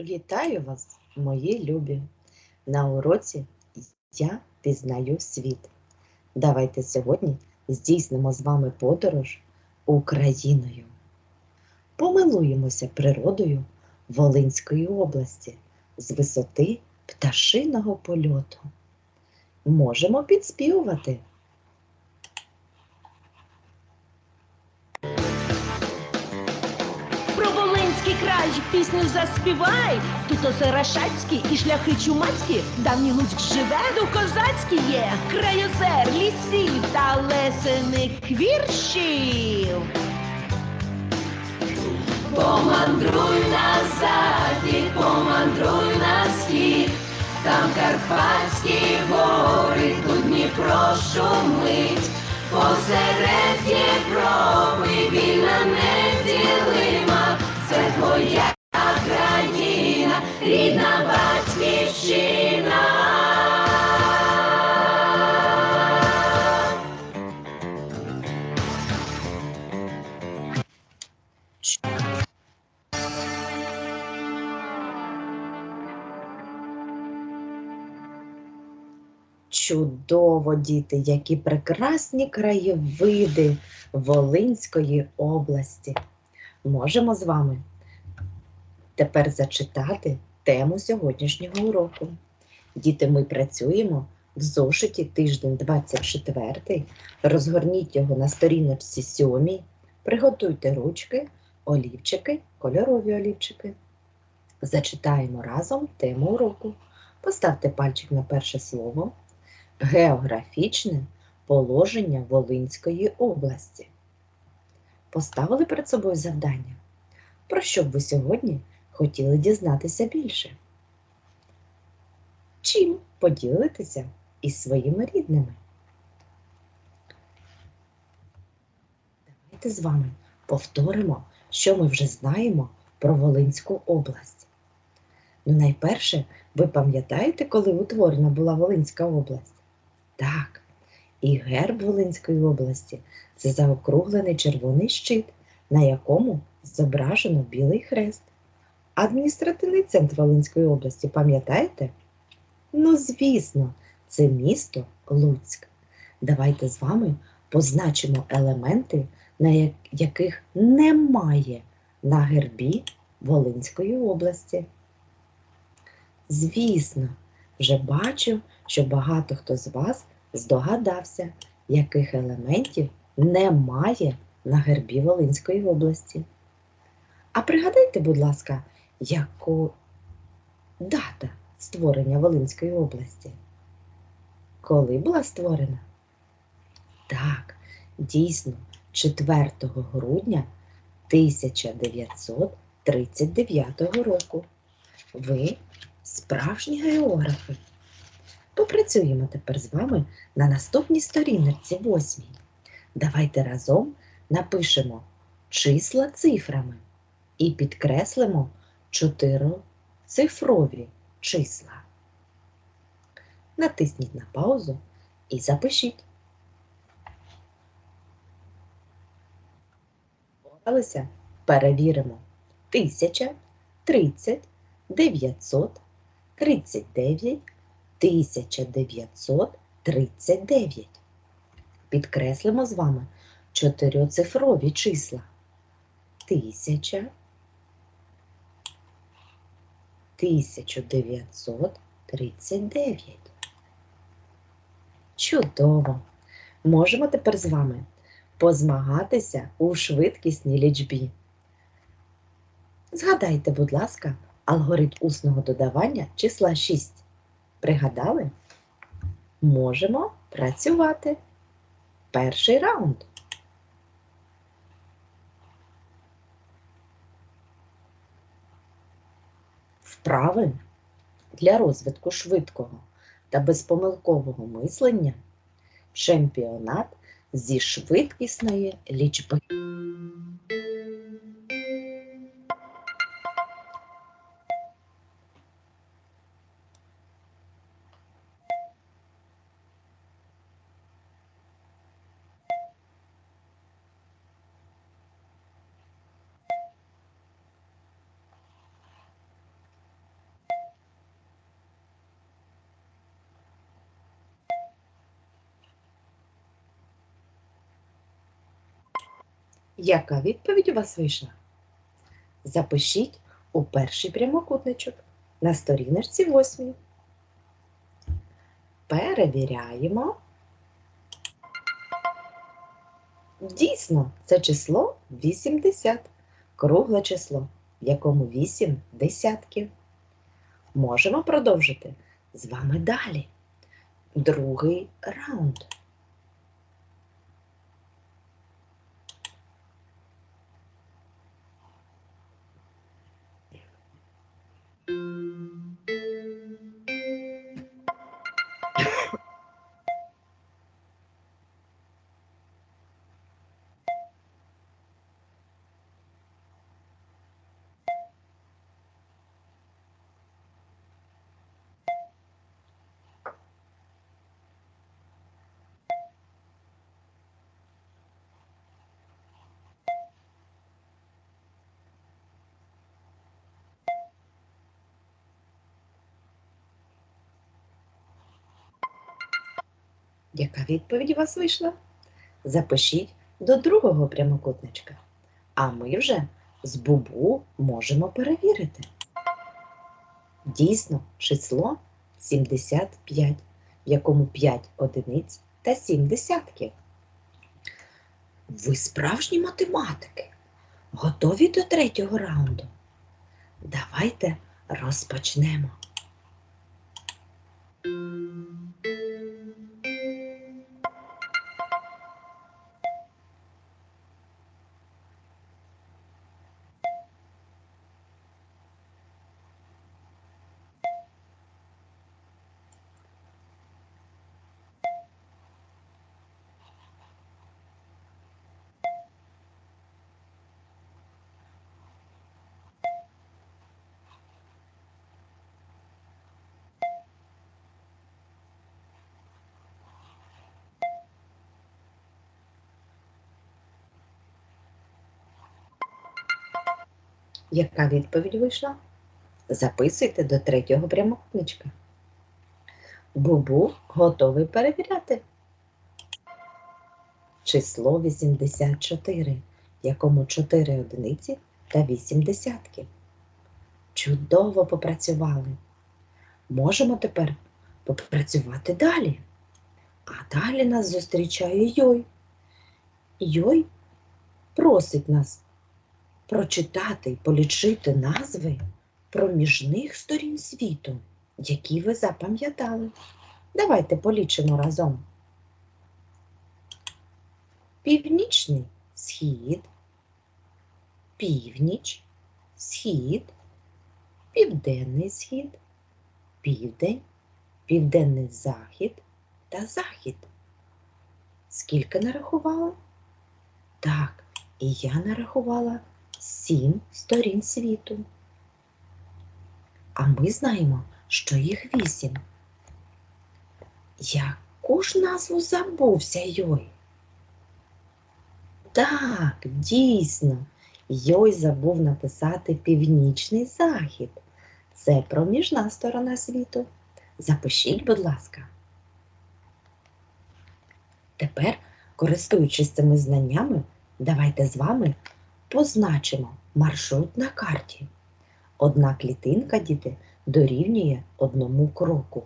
Вітаю вас, мої любі! На уроці я пізнаю світ. Давайте сьогодні здійснимо з вами подорож Україною. Помилуємося природою Волинської області з висоти пташиного польоту. Можемо підспівувати. Пісню заспівай. Тут Озерашацькі і шляхи чумацькі, давній Луцьк живе, дух козацький є, край озер, лісів та лесених віршів. Помандруй на захід, помандруй на схід, там Карпатські гори, тут Дніпро шумить, посеред Європи вільна неділима, це твоя Чудово, діти, які прекрасні краєвиди Волинської області. Можемо з вами тепер зачитати тему сьогоднішнього уроку. Діти, ми працюємо в зошиті тиждень 24. Розгорніть його на сторіночці 7. Приготуйте ручки, олівчики, кольорові олівчики. Зачитаємо разом тему уроку. Поставте пальчик на перше слово. Географічне положення Волинської області. Поставили перед собою завдання. Про що б ви сьогодні хотіли дізнатися більше? Чим поділитися із своїми рідними? Давайте з вами повторимо, що ми вже знаємо про Волинську область. Ну, найперше, ви пам'ятаєте, коли утворена була Волинська область? Так, і герб Волинської області це заокруглений червоний щит, на якому зображено білий хрест. Адміністративний центр Волинської області, пам'ятаєте? Ну, звісно, це місто Луцьк. Давайте з вами позначимо елементи, на яких немає на гербі Волинської області. Звісно, вже бачу, що багато хто з вас здогадався, яких елементів немає на гербі Волинської області. А пригадайте, будь ласка, яку дата створення Волинської області? Коли була створена? Так, дійсно, 4 грудня 1939 року. Ви справжні географи. Попрацюємо тепер з вами на наступній сторінці восьмій. Давайте разом напишемо числа цифрами і підкреслимо чотироцифрові числа. Натисніть на паузу і запишіть. Поралися? Перевіримо. Тисяча, тридцять, дев'ятсот, тридцять дев'ять, тисяча дев'ятсот тридцять дев'ять. Підкреслимо з вами чотирьоцифрові числа. Тисяча, тисячу дев'ятсот тридцять дев'ять. Чудово! Можемо тепер з вами позмагатися у швидкісній лічбі. Згадайте, будь ласка, алгоритм усного додавання числа 6. Пригадали? Можемо працювати. Перший раунд. Вправи для розвитку швидкого та безпомилкового мислення чемпіонат зі швидкісної лічби. Яка відповідь у вас вийшла? Запишіть у перший прямокутничок на сторіночці 8. Перевіряємо. Дійсно, це число 80, кругле число, в якому 8 десятків. Можемо продовжити з вами далі. Другий раунд. Яка відповідь у вас вийшла? Запишіть до другого прямокутничка. А ми вже з бубу можемо перевірити. Дійсно, число 75, в якому 5 одиниць та 7 десятків. Ви справжні математики. Готові до третього раунду? Давайте розпочнемо. Яка відповідь вийшла? Записуйте до третього прямокутничка. Бубу готовий перевіряти. Число 84, в якому 4 одиниці та 8 десятків. Чудово попрацювали. Можемо тепер попрацювати далі. А далі нас зустрічає Йой. Йой просить нас прочитати і полічити назви проміжних сторін світу, які ви запам'ятали. Давайте полічимо разом. Північний схід, північ, схід, південний схід, південь, південний захід та захід. Скільки нарахувала? Так, і я нарахувала сім сторін світу. А ми знаємо, що їх вісім. Яку ж назву забувся Йой? Так, дійсно, Йой забув написати північний захід. Це проміжна сторона світу. Запишіть, будь ласка. Тепер, користуючись цими знаннями, давайте з вами позначимо маршрут на карті. Одна клітинка, діти, дорівнює одному кроку.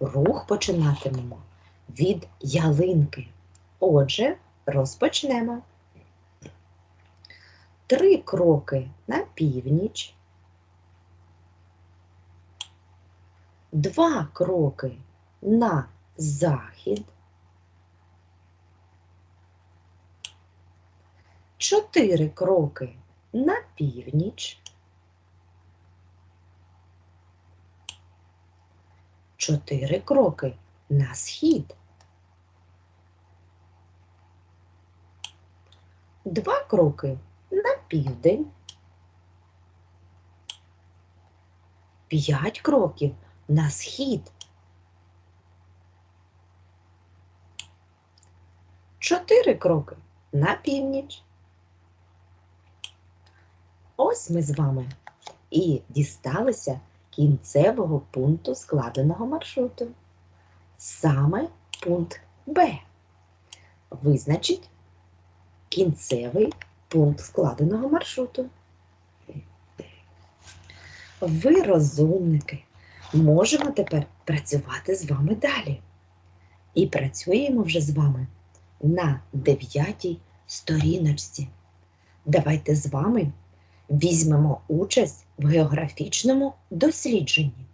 Рух починатимемо від ялинки. Отже, розпочнемо. Три кроки на північ. Два кроки на захід. Чотири кроки на північ, чотири кроки на схід, два кроки на південь, п'ять кроків на схід, чотири кроки на північ. Ось ми з вами і дісталися кінцевого пункту складеного маршруту. Саме пункт Б. Визначить кінцевий пункт складеного маршруту. Ви, розумники, можемо тепер працювати з вами далі. І працюємо вже з вами на дев'ятій сторіночці. Давайте з вами візьмемо участь в географічному дослідженні.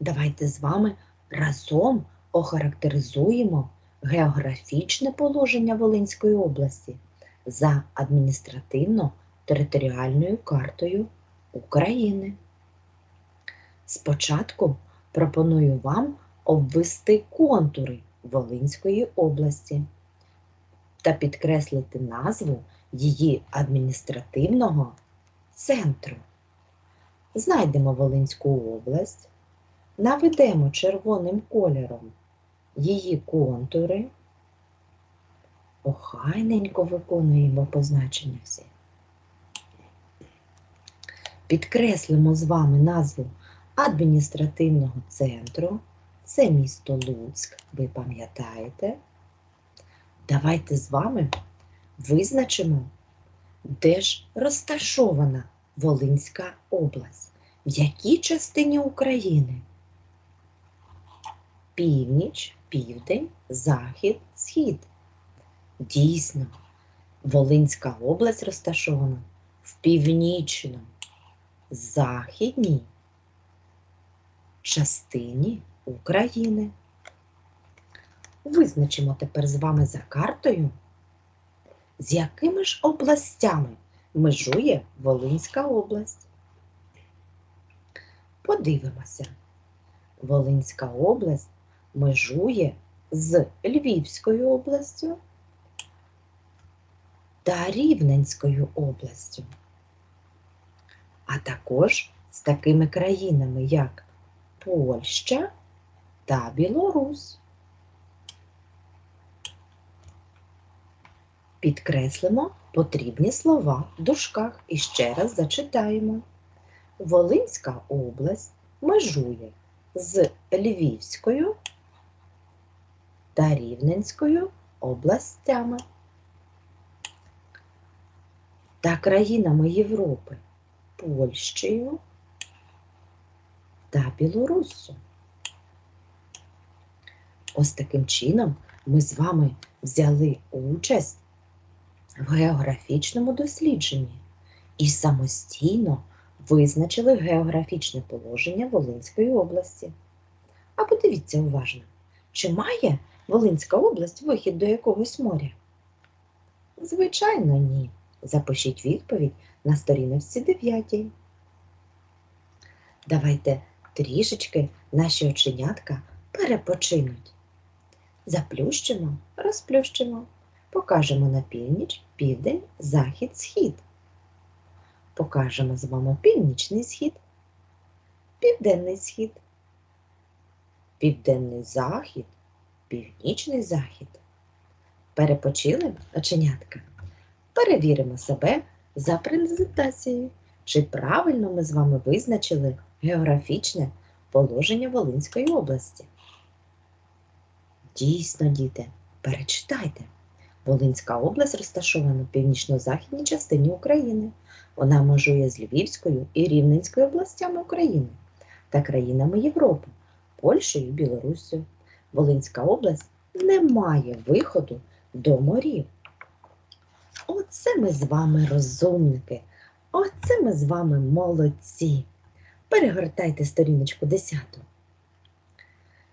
Давайте з вами разом охарактеризуємо географічне положення Волинської області за адміністративно-територіальною картою України. Спочатку пропоную вам обвести контури Волинської області та підкреслити назву її адміністративного центру. Знайдемо Волинську область, наведемо червоним кольором її контури, охайненько виконуємо позначення всі. Підкреслимо з вами назву адміністративного центру. Це місто Луцьк, ви пам'ятаєте? Давайте з вами визначимо, де ж розташована Волинська область, в якій частині України? Північ, південь, захід, схід. Дійсно, Волинська область розташована в північному, західній частині України. Визначимо тепер з вами за картою, з якими ж областями межує Волинська область. Подивимося. Волинська область межує з Львівською областю та Рівненською областю, а також з такими країнами, як Польща та Білорусь. Підкреслимо потрібні слова в дужках і ще раз зачитаємо. Волинська область межує з Львівською та Рівненською областями та країнами Європи Польщею та Білоруссю. Ось таким чином ми з вами взяли участь в географічному дослідженні і самостійно визначили географічне положення Волинської області. А подивіться уважно, чи має Волинська область вихід до якогось моря? Звичайно, ні. Запишіть відповідь на сторіночці 9. Давайте трішечки наші оченятка перепочинуть. Заплющимо, розплющимо, покажемо на північ, південь, захід, схід. Покажемо з вами північний схід, південний схід, південний захід, північний захід. Перепочили оченятка? Перевіримо себе за презентацією, чи правильно ми з вами визначили географічне положення Волинської області. Дійсно, діти, перечитайте. Волинська область розташована в північно-західній частині України. Вона межує з Львівською і Рівненською областями України та країнами Європи, Польщею і Білоруссю. Волинська область не має виходу до морів. Оце ми з вами розумники. Оце ми з вами молодці. Перегортайте сторіночку 10.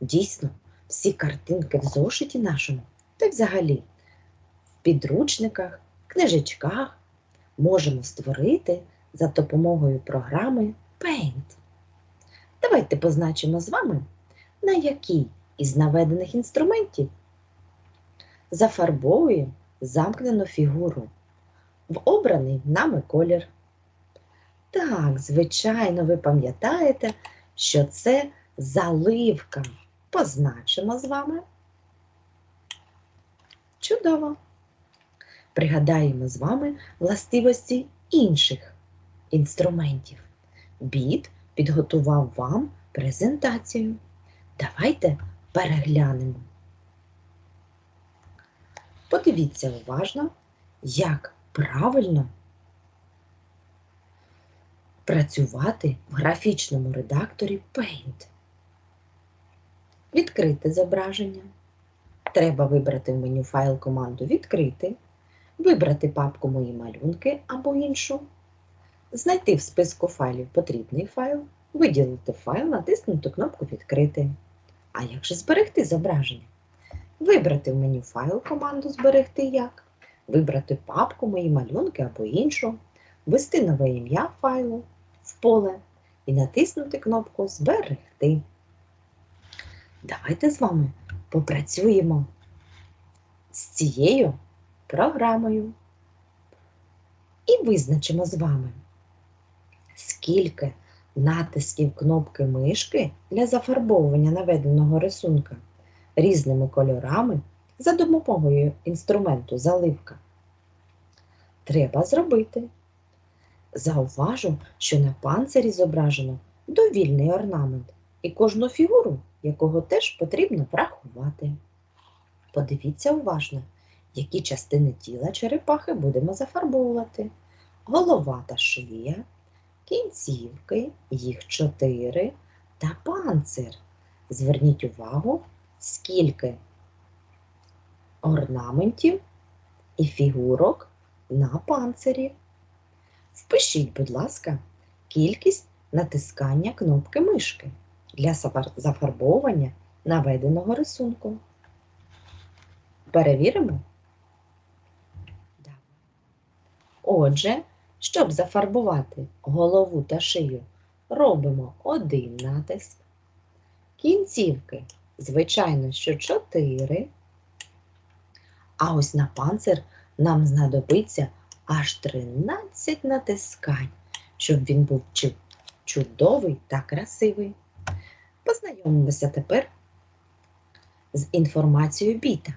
Дійсно, всі картинки в зошиті нашому та взагалі підручниках, книжечках можемо створити за допомогою програми Paint. Давайте позначимо з вами, на який із наведених інструментів зафарбовуємо замкнену фігуру в обраний нами колір. Так, звичайно, ви пам'ятаєте, що це заливка. Позначимо з вами. Чудово! Пригадаємо з вами властивості інших інструментів. Біт підготував вам презентацію. Давайте переглянемо. Подивіться уважно, як правильно працювати в графічному редакторі Paint. Відкрити зображення. Треба вибрати в меню файл команду Відкрити, вибрати папку Мої малюнки або іншу, знайти в списку файлів потрібний файл, виділити файл, натиснути кнопку Відкрити. А як же зберегти зображення? Вибрати в меню файл команду Зберегти як, вибрати папку Мої малюнки або іншу, ввести нове ім'я файлу в поле і натиснути кнопку Зберегти. Давайте з вами попрацюємо з цією програмою і визначимо з вами, скільки натисків кнопки мишки для зафарбовування наведеного рисунка різними кольорами за допомогою інструменту заливка. Треба зробити. Зауважу, що на панцирі зображено довільний орнамент і кожну фігуру, якого теж потрібно врахувати. Подивіться уважно, які частини тіла черепахи будемо зафарбовувати. Голова та шия, кінцівки, їх чотири та панцир. Зверніть увагу, скільки орнаментів і фігурок на панцирі. Впишіть, будь ласка, кількість натискання кнопки мишки для зафарбовування наведеного рисунку. Перевіримо? Отже, щоб зафарбувати голову та шию, робимо один натиск. Кінцівки, звичайно, що 4. А ось на панцир нам знадобиться аж 13 натискань, щоб він був чудовий та красивий. Познайомимося тепер з інформацією біта.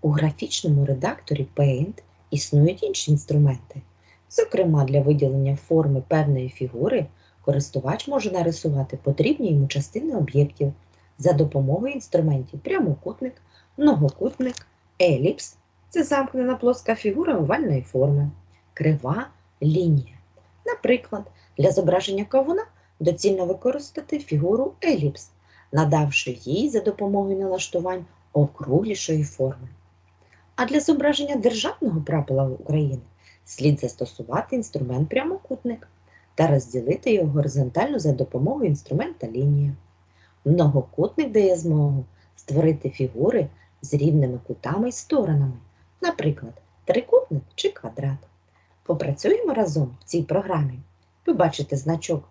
У графічному редакторі Paint існують інші інструменти. Зокрема, для виділення форми певної фігури користувач може нарисувати потрібні йому частини об'єктів за допомогою інструментів прямокутник, многокутник, еліпс це замкнена плоска фігура овальної форми, крива лінія. Наприклад, для зображення кавуна доцільно використати фігуру еліпс, надавши їй за допомогою налаштувань округлішої форми. А для зображення державного прапора України слід застосувати інструмент прямокутник та розділити його горизонтально за допомогою інструмента лінія. Многокутник дає змогу створити фігури з рівними кутами і сторонами, наприклад, трикутник чи квадрат. Попрацюємо разом в цій програмі. Ви бачите значок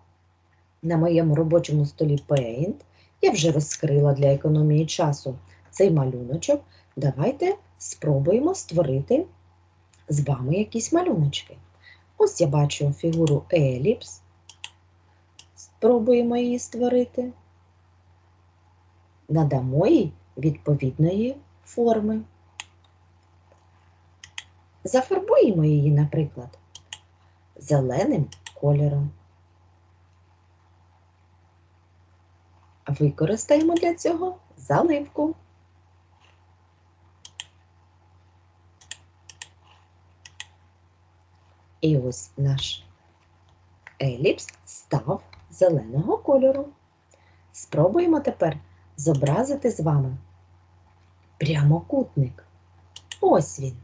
на моєму робочому столі Paint. Я вже розкрила для економії часу цей малюночок. Давайте спробуємо створити з вами якісь малюночки. Ось я бачу фігуру еліпс. Спробуємо її створити. Надамо їй відповідної форми. Зафарбуємо її, наприклад, зеленим кольором. Використаємо для цього заливку. І ось наш еліпс став зеленого кольору. Спробуємо тепер зобразити з вами прямокутник. Ось він.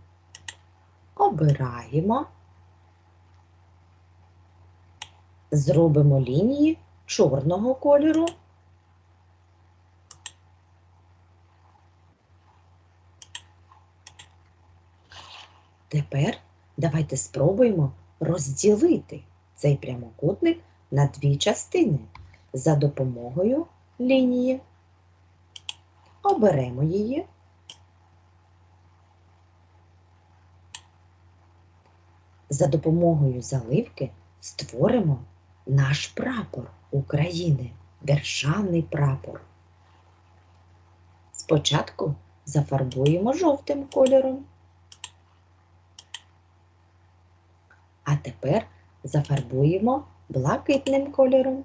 Обираємо, зробимо лінії чорного кольору. Тепер давайте спробуємо розділити цей прямокутник на дві частини за допомогою лінії. Оберемо її. За допомогою заливки створимо наш прапор України, державний прапор. Спочатку зафарбуємо жовтим кольором. А тепер зафарбуємо блакитним кольором.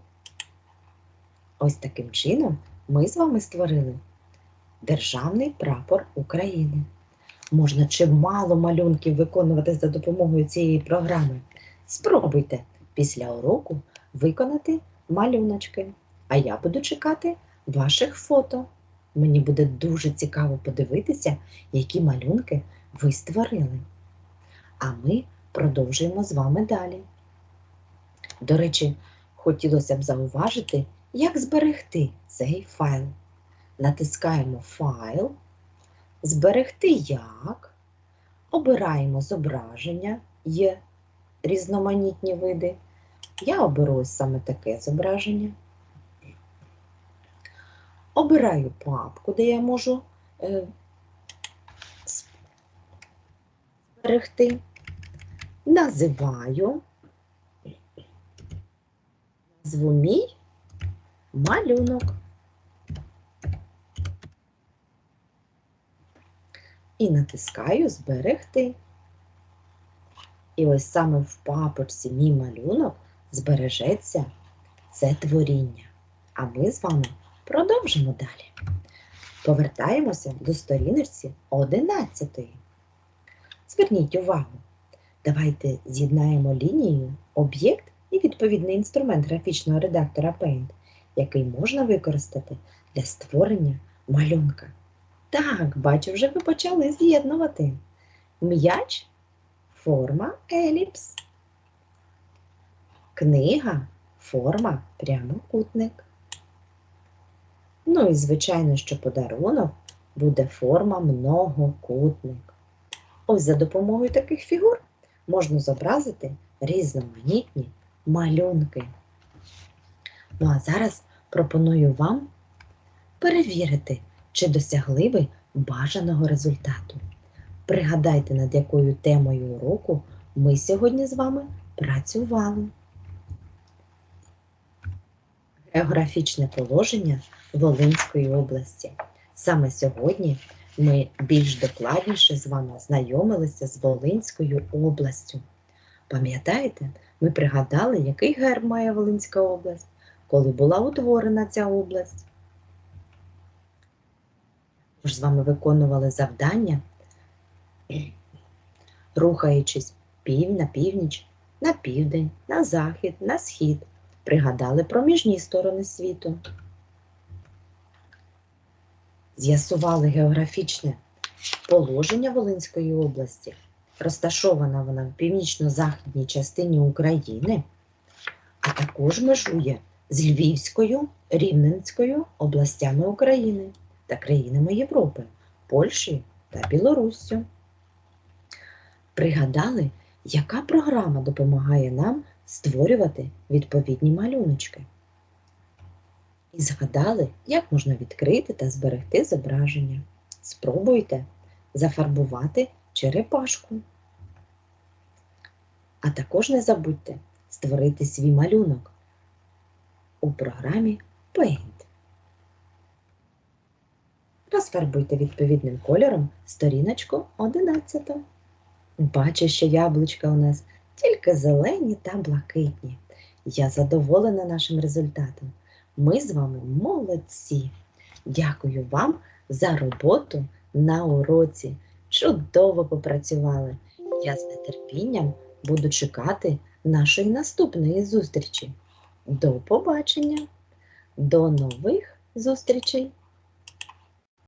Ось таким чином ми з вами створили Державний прапор України. Можна чимало малюнків виконувати за допомогою цієї програми. Спробуйте після уроку виконати малюночки, а я буду чекати ваших фото. Мені буде дуже цікаво подивитися, які малюнки ви створили. А ми продовжуємо з вами далі. До речі, хотілося б зауважити, як зберегти цей файл. Натискаємо Файл, Зберегти як, обираємо зображення, є різноманітні види. Я оберу саме таке зображення. Обираю папку, де я можу е, зберегти. Називаю назву мій малюнок. І натискаю Зберегти. І ось саме в папочці мій малюнок збережеться це творіння. А ми з вами продовжимо далі. Повертаємося до сторіночці 11. Зверніть увагу, давайте з'єднаємо лінією об'єкт і відповідний інструмент графічного редактора Paint, який можна використати для створення малюнка. Так, бачу, вже ви почали з'єднувати. М'яч форма еліпс. Книга форма прямокутник. Ну і звичайно, що подарунок буде форма многокутник. Ось за допомогою таких фігур можна зобразити різноманітні малюнки. Ну а зараз пропоную вам перевірити, чи досягли ви бажаного результату. Пригадайте, над якою темою уроку ми сьогодні з вами працювали. Географічне положення Волинської області. Саме сьогодні ми більш докладніше з вами знайомилися з Волинською областю. Пам'ятаєте, ми пригадали, який герб має Волинська область, коли була утворена ця область. Ми ж з вами виконували завдання, рухаючись пів на північ, на південь, на захід, на схід. Пригадали проміжні сторони світу. З'ясували географічне положення Волинської області. Розташована вона в північно-західній частині України, а також межує з Львівською, Рівненською областями України та країнами Європи, Польщею та Білоруссю. Пригадали, яка програма допомагає нам створювати відповідні малюночки. І згадали, як можна відкрити та зберегти зображення. Спробуйте зафарбувати черепашку. А також не забудьте створити свій малюнок у програмі Paint. Розфарбуйте відповідним кольором сторіночку 11. Бачу, що яблучка у нас тільки зелені та блакитні. Я задоволена нашим результатом. Ми з вами молодці. Дякую вам за роботу на уроці. Чудово попрацювали. Я з нетерпінням буду чекати нашої наступної зустрічі. До побачення! До нових зустрічей!